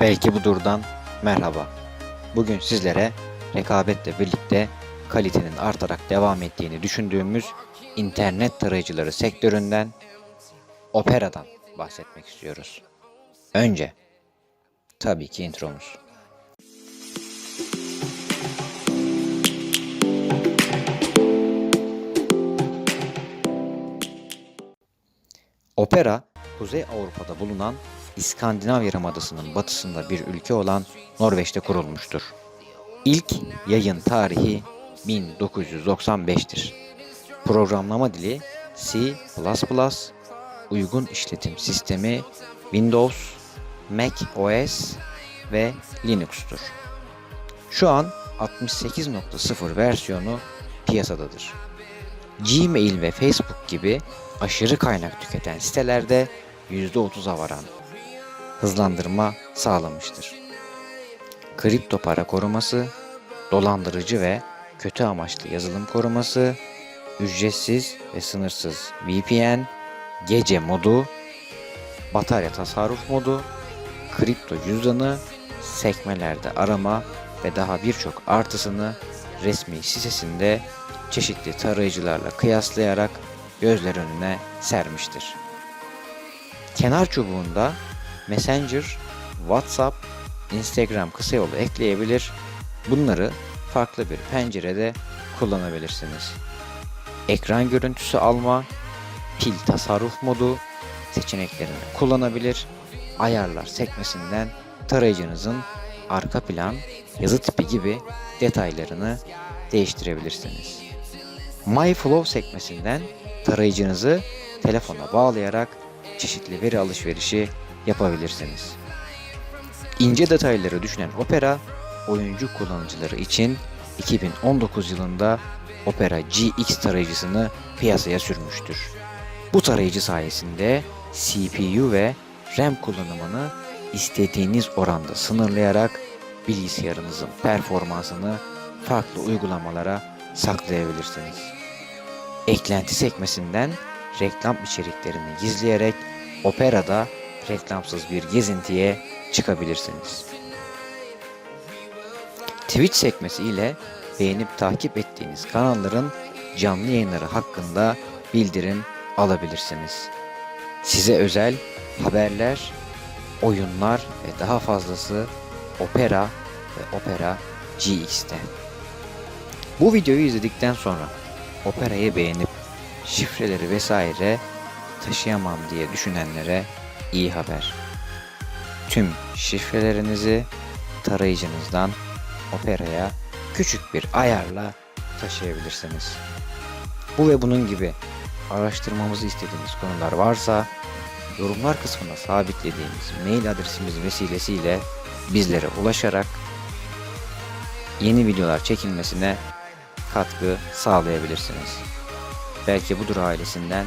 Belki budurdan merhaba. Bugün sizlere rekabetle birlikte kalitenin artarak devam ettiğini düşündüğümüz internet tarayıcıları sektöründen Opera'dan bahsetmek istiyoruz. Önce tabii ki intromuz. Opera, Kuzey Avrupa'da bulunan İskandinav Yarımadası'nın batısında bir ülke olan Norveç'te kurulmuştur. İlk yayın tarihi 1995'tir. Programlama dili C++, uygun işletim sistemi Windows, Mac OS ve Linux'tur. Şu an 68.0 versiyonu piyasadadır. Gmail ve Facebook gibi aşırı kaynak tüketen sitelerde %30'a varan hızlandırma sağlamıştır. Kripto para koruması, dolandırıcı ve kötü amaçlı yazılım koruması, ücretsiz ve sınırsız VPN, gece modu, batarya tasarruf modu, kripto cüzdanı, sekmelerde arama ve daha birçok artısını resmi sitesinde çeşitli tarayıcılarla kıyaslayarak gözler önüne sermiştir. Kenar çubuğunda Messenger, WhatsApp, Instagram kısa yolu ekleyebilir. Bunları farklı bir pencerede kullanabilirsiniz. Ekran görüntüsü alma, pil tasarruf modu seçeneklerini kullanabilir. Ayarlar sekmesinden tarayıcınızın arka plan, yazı tipi gibi detaylarını değiştirebilirsiniz. My Flow sekmesinden tarayıcınızı telefona bağlayarak çeşitli veri alışverişi yapabilirsiniz. İnce detayları düşünen Opera, oyuncu kullanıcıları için 2019 yılında Opera GX tarayıcısını piyasaya sürmüştür. Bu tarayıcı sayesinde CPU ve RAM kullanımını istediğiniz oranda sınırlayarak bilgisayarınızın performansını farklı uygulamalara saklayabilirsiniz. Eklenti sekmesinden reklam içeriklerini gizleyerek Opera'da reklamsız bir gezintiye çıkabilirsiniz. Twitch sekmesi ile beğenip takip ettiğiniz kanalların canlı yayınları hakkında bildirim alabilirsiniz. Size özel haberler, oyunlar ve daha fazlası Opera ve Opera GX'te. Bu videoyu izledikten sonra Opera'yı beğenip şifreleri vesaire taşıyamam diye düşünenlere iyi haber. Tüm şifrelerinizi tarayıcınızdan Opera'ya küçük bir ayarla taşıyabilirsiniz. Bu ve bunun gibi araştırmamızı istediğiniz konular varsa yorumlar kısmına sabitlediğimiz mail adresimiz vesilesiyle bizlere ulaşarak yeni videolar çekilmesine katkı sağlayabilirsiniz. Belki budur ailesinden